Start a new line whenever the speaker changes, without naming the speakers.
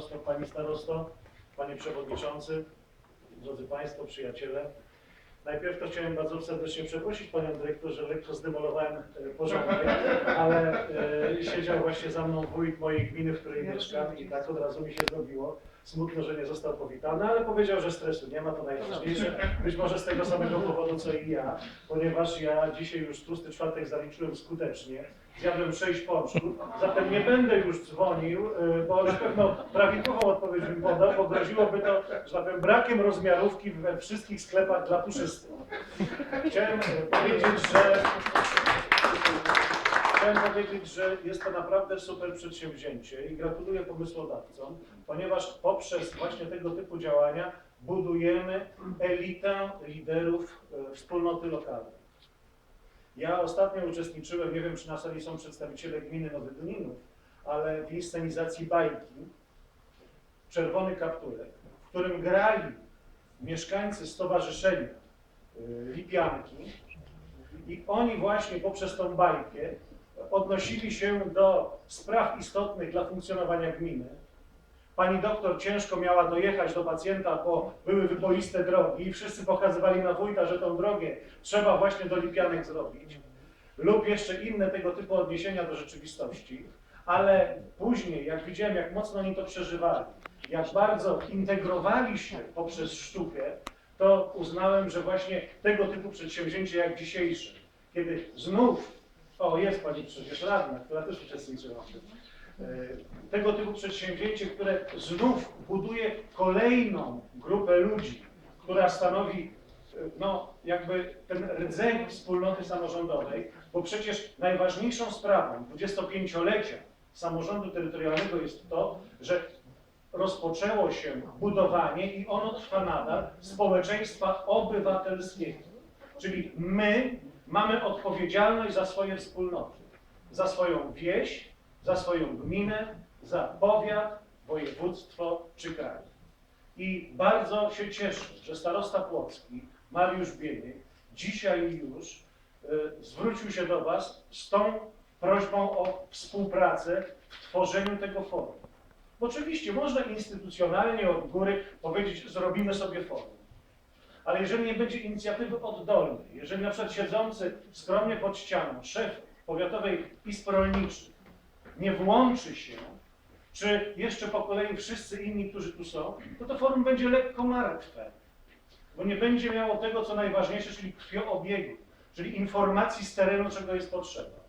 starosto, pani starosto, panie przewodniczący, drodzy państwo, przyjaciele. Najpierw to chciałem bardzo serdecznie przeprosić panią dyrektor, że lekko zdemolowałem e, porządek, ale e, siedział właśnie za mną wójt mojej gminy, w której mieszkam i tak od razu mi się zrobiło. Smutno, że nie został powitany, ale powiedział, że stresu nie ma, to najważniejsze. Być może z tego samego powodu, co i ja, ponieważ ja dzisiaj już tłusty czwartek zaliczyłem skutecznie. Zjadłem sześć pączków, zatem nie będę już dzwonił, y, bo na pewno prawidłową odpowiedź bym podał, bo groziłoby to, że tak powiem, brakiem rozmiarówki we wszystkich sklepach dla puszystych. Chciałem powiedzieć, że Chciałem powiedzieć, że jest to naprawdę super przedsięwzięcie i gratuluję pomysłodawcom, ponieważ poprzez właśnie tego typu działania budujemy elitę liderów e, wspólnoty lokalnej. Ja ostatnio uczestniczyłem, nie wiem czy na sali są przedstawiciele gminy Nowy Duninów, ale w inscenizacji bajki Czerwony Kapturek, w którym grali mieszkańcy stowarzyszenia y, Lipianki i oni właśnie poprzez tą bajkę odnosili się do spraw istotnych dla funkcjonowania gminy. Pani doktor ciężko miała dojechać do pacjenta, bo były wyboiste drogi i wszyscy pokazywali na wójta, że tą drogę trzeba właśnie do Lipianek zrobić. Lub jeszcze inne tego typu odniesienia do rzeczywistości. Ale później, jak widziałem, jak mocno oni to przeżywali, jak bardzo integrowali się poprzez sztukę, to uznałem, że właśnie tego typu przedsięwzięcie jak dzisiejsze, kiedy znów, o jest pani przecież radna, która też uczestniczyła w tym, e, tego typu przedsięwzięcie, które znów buduje kolejną grupę ludzi, która stanowi e, no, jakby ten rdzeń wspólnoty samorządowej, bo przecież najważniejszą sprawą 25-lecia samorządu terytorialnego jest to, że rozpoczęło się budowanie i ono trwa nadal społeczeństwa obywatelskiego. Czyli my mamy odpowiedzialność za swoje wspólnoty, za swoją wieś, za swoją gminę, za powiat, województwo czy kraj. I bardzo się cieszę, że starosta Płocki, Mariusz Bieniek, dzisiaj już y, zwrócił się do Was z tą prośbą o współpracę w tworzeniu tego forum. Oczywiście można instytucjonalnie od góry powiedzieć, zrobimy sobie forum. Ale jeżeli nie będzie inicjatywy oddolnej, jeżeli na przykład siedzący skromnie pod ścianą szef powiatowej izby rolniczych nie włączy się, czy jeszcze po kolei wszyscy inni, którzy tu są, to to forum będzie lekko martwe. Bo nie będzie miało tego, co najważniejsze, czyli krwioobiegu, czyli informacji z terenu, czego jest potrzeba.